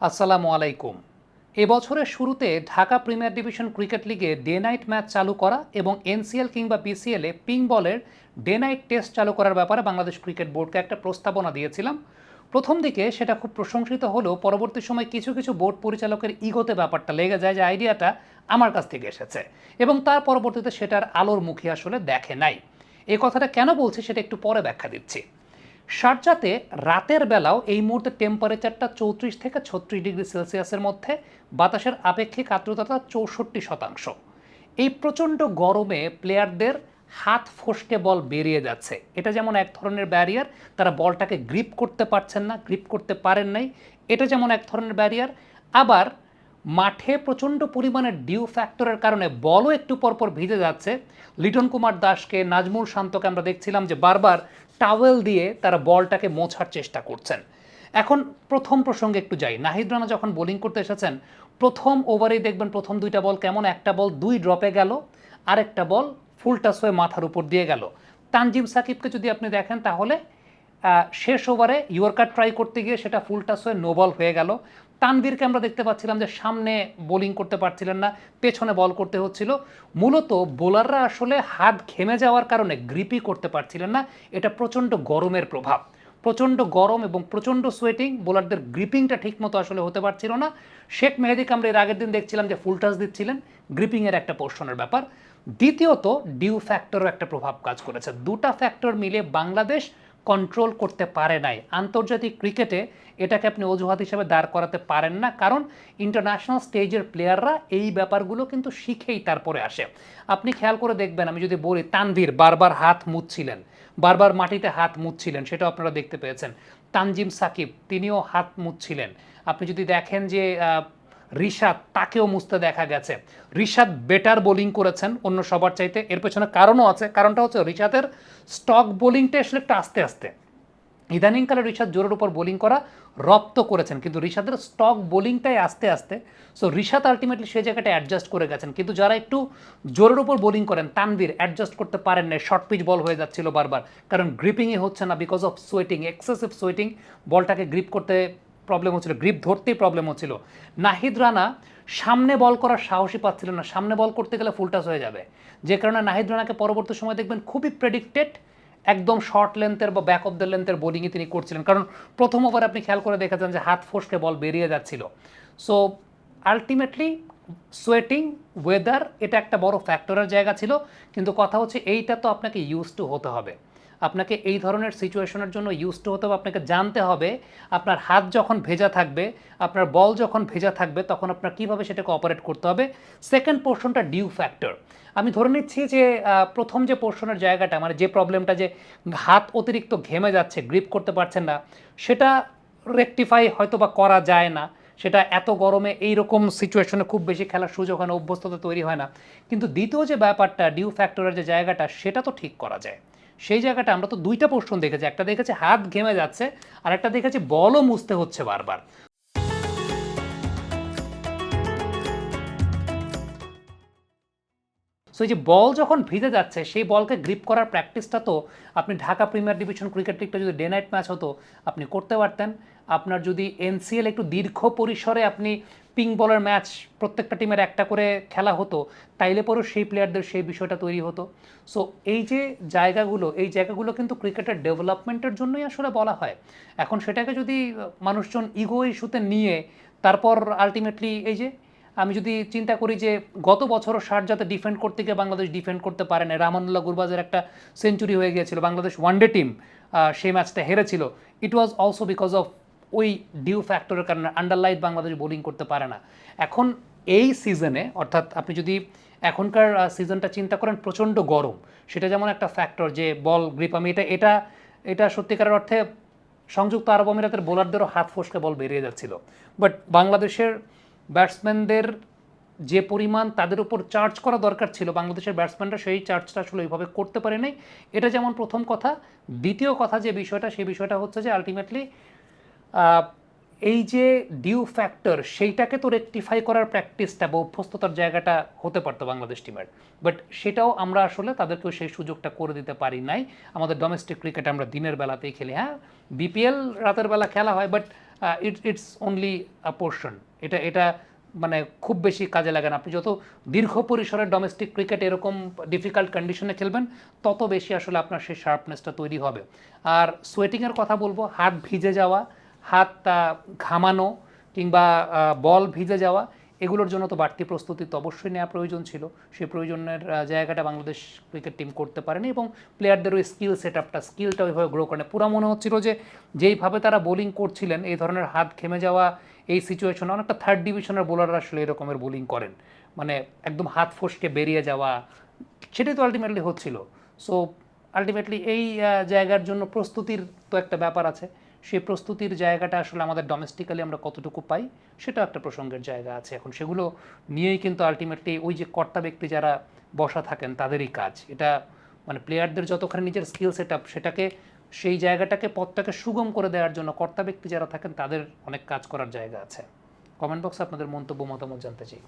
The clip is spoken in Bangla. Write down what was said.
আসসালামু আলাইকুম। এবছরের শুরুতে ঢাকা প্রিমিয়ার ডিভিশন ক্রিকেট লিগে ডে নাইট ম্যাচ চালু করা এবং এনসিএল কিংবা বিসিএলে পিং বলের ডে নাইট টেস্ট চালু করার ব্যাপারে বাংলাদেশ ক্রিকেট বোর্ডকে একটা প্রস্তাবনা দিয়েছিলাম। প্রথম দিকে সেটা খুব প্রশংসিত হলেও পরবর্তী সময় কিছু কিছু বোর্ড পরিচালকের ইগোতে ব্যাপারটা লেগে যায় যে আইডিয়াটা আমার কাছ থেকে এসেছে এবং তার পরবর্তীতে সেটার আলোর মুখে আসলে দেখে নাই। এই কথাটা কেন বলছি সেটা একটু পরে ব্যাখ্যা দিচ্ছি। শারজাতে রাতের বেলাও এই মুহূর্তে টেম্পারেচারটা চৌত্রিশ থেকে ছত্রিশ ডিগ্রি সেলসিয়াসের মধ্যে, বাতাসের আপেক্ষিক আর্দ্রতা চৌষট্টি শতাংশ। এই প্রচণ্ড গরমে প্লেয়ারদের হাত ফসকে বল বেরিয়ে যাচ্ছে। এটা যেমন এক ধরনের ব্যারিয়ার তারা বলটাকে গ্রিপ করতে পারছেন না গ্রিপ করতে পারেন নাই। এটা যেমন এক ধরনের ব্যারিয়ার আবার মাঠে প্রচণ্ড পরিমাণে ডিউ ফ্যাক্টরের কারণে বলও একটু পরপর ভিজে যাচ্ছে। লিটন কুমার দাসকে, নাজমুল শান্তকে আমরা দেখছিলাম যে বারবার টাওয়েল দিয়ে তারা বলটাকে মোছার চেষ্টা করছেন। এখন প্রথম প্রসঙ্গে একটু যাই। নাহিদ রানা যখন বোলিং করতে এসেছেন, প্রথম ওভারেই দেখবেন প্রথম দুইটা বল কেমন, একটা বল দুই ড্রপে গেল আর একটা বল ফুল টাস হয়ে মাথার উপর দিয়ে গেল। তানজিম সাকিবকে যদি আপনি দেখেন, তাহলে শেষ ওভারে ইয়র্কার ট্রাই করতে গিয়ে সেটা ফুল টাস হয়ে নো বল হয়ে গেল। তানভীরকে আমরা দেখতে পাচ্ছিলাম যে সামনে বোলিং করতে পারছিলেন না, পেছনে বল করতে হচ্ছিল। মূলত বোলাররা আসলে হাত ঘেমে যাওয়ার কারণে গ্রিপই করতে পারছিলেন না। এটা প্রচণ্ড গরমের প্রভাব। প্রচণ্ড গরম এবং প্রচণ্ড সোয়েটিং, বোলারদের গ্রিপিংটা ঠিকমতো আসলে হতে পারছিল না। শেখ মেহেদিকে আমরা এর আগের দিন দেখছিলাম যে ফুলটাস দিচ্ছিলেন। গ্রিপিংয়ের একটা পোর্শনের ব্যাপার। দ্বিতীয়ত, ডিউ ফ্যাক্টরও একটা প্রভাব কাজ করেছে। দুটা ফ্যাক্টর মিলে বাংলাদেশ কন্ট্রোল করতে পারে নাই। আন্তর্জাতিক ক্রিকেটে এটাকে আপনি অজুহাত হিসেবে দাঁড় করাতে পারেন না, কারণ ইন্টারন্যাশনাল স্টেজের প্লেয়াররা এই ব্যাপারগুলো কিন্তু শিখেই তারপরে আসে। আপনি খেয়াল করে দেখবেন, আমি যদি বলি, তানভীর বারবার হাত মুছছিলেন, বারবার মাটিতে হাত মুচ্ছিলেন সেটাও আপনারা দেখতে পেয়েছেন। তানজিম সাকিব, তিনিও হাত মুছছিলেন। আপনি যদি দেখেন যে রিশাদ তাকেও মুছতে দেখা গেছে। রিশাদ বেটার বোলিং করেছেন অন্য সবার চাইতে। এর পেছনে কারণও আছে। কারণটা হচ্ছে রিশাদের স্টক বোলিংটা আসলে একটু আস্তে আস্তে। ইদানিংকালে রিশাদ জোরের উপর বোলিং করা রপ্ত করেছেন, কিন্তু ঋষাদের স্টক বোলিংটাই আস্তে আস্তে। সো ঋষাদ আলটিমেটলি সেই জায়গাটা অ্যাডজাস্ট করে গেছেন। কিন্তু যারা একটু জোরের উপর বোলিং করেন, তানভীর অ্যাডজাস্ট করতে পারেন না শর্ট পিচ বল হয়ে যাচ্ছিল বারবার। কারণ গ্রিপিংই হচ্ছে না because of sweating excessive sweating বলটাকে গ্রিপ করতে প্রবলেম হচ্ছিল গ্রিপ ধরতেই প্রবলেম হচ্ছিল। নাহিদ রানা সামনে বল করার সাহসই পাচ্ছিল না। সামনে বল করতে গেলে ফুলটাস হয়ে যাবে। যে কারণে নাহিদ রানাকে পরবর্তী সময় দেখবেন খুবই প্রেডিক্টেড একদম শর্ট লেন্থের বা ব্যাক অফ দ্য লেন্থের বোলিংই তিনি করছিলেন। কারণ প্রথম ওভার আপনি খেয়াল করে দেখেছেন যে হাত ফসকে বল বেরিয়ে যাচ্ছিল। সো আলটিমেটলি সোয়েটিং ওয়েদার এটা একটা বড় ফ্যাক্টরের জায়গা ছিল। কিন্তু কথা হচ্ছে এইটা তো আপনাকে ইউজ টু হতে হবে। আপনাকে এই ধরনের সিচুয়েশনের জন্য ইউজ টু হতে হবে আপনাকে জানতে হবে। আপনার হাত যখন ভেজা থাকবে, আপনার বল যখন ভেজা থাকবে, তখন আপনার কীভাবে সেটাকে অপারেট করতে হবে। সেকেন্ড পোর্শনটা ডিউ ফ্যাক্টর আমি ধরে নিচ্ছি যে প্রথম যে পোর্শনের জায়গাটা মানে যে প্রবলেমটা যে হাত অতিরিক্ত ঘেমে যাচ্ছে গ্রিপ করতে পারছেন না, সেটা রেকটিফাই হয়তো বা করা যায় না। সেটা এত গরমে এই রকম সিচুয়েশনে খুব বেশি খেলার সুযোগ হয় না, অভ্যস্ততা তৈরি হয় না। কিন্তু দ্বিতীয় যে ব্যাপারটা ডিউ ফ্যাক্টরের যে জায়গাটা, সেটা তো ঠিক করা যায়। সেই জায়গাটা আমরা তো দুইটা পোর্শন দেখেছি। একটা দেখেছি হাত ঘেমে যাচ্ছে আর একটা দেখেছি বলও মুছতে হচ্ছে বারবার। সো এই যে বল যখন ভিজে যাচ্ছে, সেই বলকে গ্রিপ করার প্র্যাকটিসটা তো আপনি ঢাকা প্রিমিয়ার ডিভিশন ক্রিকেট লিগটা যদি ডে নাইট ম্যাচ হতো, আপনি করতে পারতেন। আপনার যদি এনসিএল একটু দীর্ঘ পরিসরে আপনি পিং বলের ম্যাচ প্রত্যেকটা টিমের একটা করে খেলা হতো, তাইলে পরেও সেই প্লেয়ারদের সেই বিষয়টা তৈরি হতো। সো এই যে জায়গাগুলো, এই জায়গাগুলো কিন্তু ক্রিকেটের ডেভেলপমেন্টের জন্যই আসলে বলা হয়। এখন সেটাকে যদি মানুষজন ইগো ইস্যুতে নিয়ে, তারপর আলটিমেটলি এই যে আমি যদি চিন্তা করি যে গত বছরও শারজাতে ডিফেন্ড করতে গিয়ে বাংলাদেশ ডিফেন্ড করতে পারে না রামানুল্লাহ গুরবাজের একটা সেঞ্চুরি হয়ে গিয়েছিল, বাংলাদেশ ওয়ানডে টিম সেই ম্যাচটা হেরেছিল। It was also because of ওই ডিউ ফ্যাক্টরের কারণে আন্ডারলাইট বাংলাদেশ বোলিং করতে পারে না। এখন এই সিজনে অর্থাৎ আপনি যদি এখনকার সিজনটা চিন্তা করেন, প্রচণ্ড গরম। সেটা যেমন একটা ফ্যাক্টর যে বল গ্রিপ আমি এটা এটা এটা সত্যিকারের অর্থে সংযুক্ত আরব আমিরাতের বোলারদেরও হাত ফসকে বল বেরিয়ে যাচ্ছিল। বাট বাংলাদেশের ব্যাটসম্যানদের যে পরিমাণ তাদের উপর চার্জ করা দরকার ছিল, বাংলাদেশের ব্যাটসম্যানরা সেই চার্জটা আসলে ওইভাবে করতে পারে নাই। এটা যেমন প্রথম কথা। দ্বিতীয় কথা যে বিষয়টা সেই বিষয়টা হচ্ছে যে আলটিমেটলি এই যে ডিউ ফ্যাক্টর সেইটাকে তো রেকটিফাই করার প্র্যাকটিসটা বা অভ্যস্ততার জায়গাটা হতে পারতো বাংলাদেশ টিমের বাট সেটাও আমরা আসলে তাদেরকেও সেই সুযোগটা করে দিতে পারি নাই। আমাদের ডোমেস্টিক ক্রিকেট আমরা দিনের বেলাতেই খেলি হ্যাঁ? বিপিএল রাতের বেলা খেলা হয় but it it's only a portion এটা এটা মানে খুব বেশি কাজে লাগে না। আপনি যত দীর্ঘ পরিসরে ডোমেস্টিক ক্রিকেট এরকম ডিফিকাল্ট কন্ডিশনে খেলবেন, তত বেশি আসলে আপনার সেই শার্পনেসটা তৈরি হবে। আর সোয়েটিংয়ের কথা বলব, হাত ভিজে যাওয়া, হাত ঘামানো কিংবা বল ভিজে যাওয়া, এগুলোর জন্য তো বাড়তি প্রস্তুতি তো অবশ্যই নেওয়া প্রয়োজন ছিল। সেই প্রয়োজনের জায়গাটা বাংলাদেশ ক্রিকেট টিম করতে পারেনি এবং প্লেয়ারদের ওই স্কিল সেট আপটা স্কিলটা ওইভাবে গ্রো করে পুরো মনে হচ্ছিল যে, যেইভাবে তারা বোলিং করছিলেন, এই ধরনের হাত ঘেমে যাওয়া এই সিচুয়েশনে অনেকটা থার্ড ডিভিশনের বোলাররা আসলে এরকমের বোলিং করেন। মানে একদম হাত ফসকে বেরিয়ে যাওয়া, সেটাই তো আলটিমেটলি হচ্ছিল। সো আলটিমেটলি এই জায়গার জন্য প্রস্তুতির তো একটা ব্যাপার আছে। সেই প্রস্তুতির জায়গাটা আসলে আমাদের ডোমেস্টিক্যালি আমরা কতটুকু পাই সেটা একটা প্রসঙ্গের জায়গা আছে। এখন সেগুলো নিয়েই কিন্তু আলটিমেটলি ওই যে কর্তা ব্যক্তি যারা বসা থাকেন, তাদেরই কাজ। এটা মানে প্লেয়ারদের যতখানি নিজের স্কিল সেট আপ সেটাকে সেই জায়গাটাকে, পথটাকে সুগম করে দেওয়ার জন্য কর্তা ব্যক্তি যারা থাকেন, তাদের অনেক কাজ করার জায়গা আছে। কমেন্ট বক্সে আপনাদের মন্তব্য, মতামত জানতে চাই।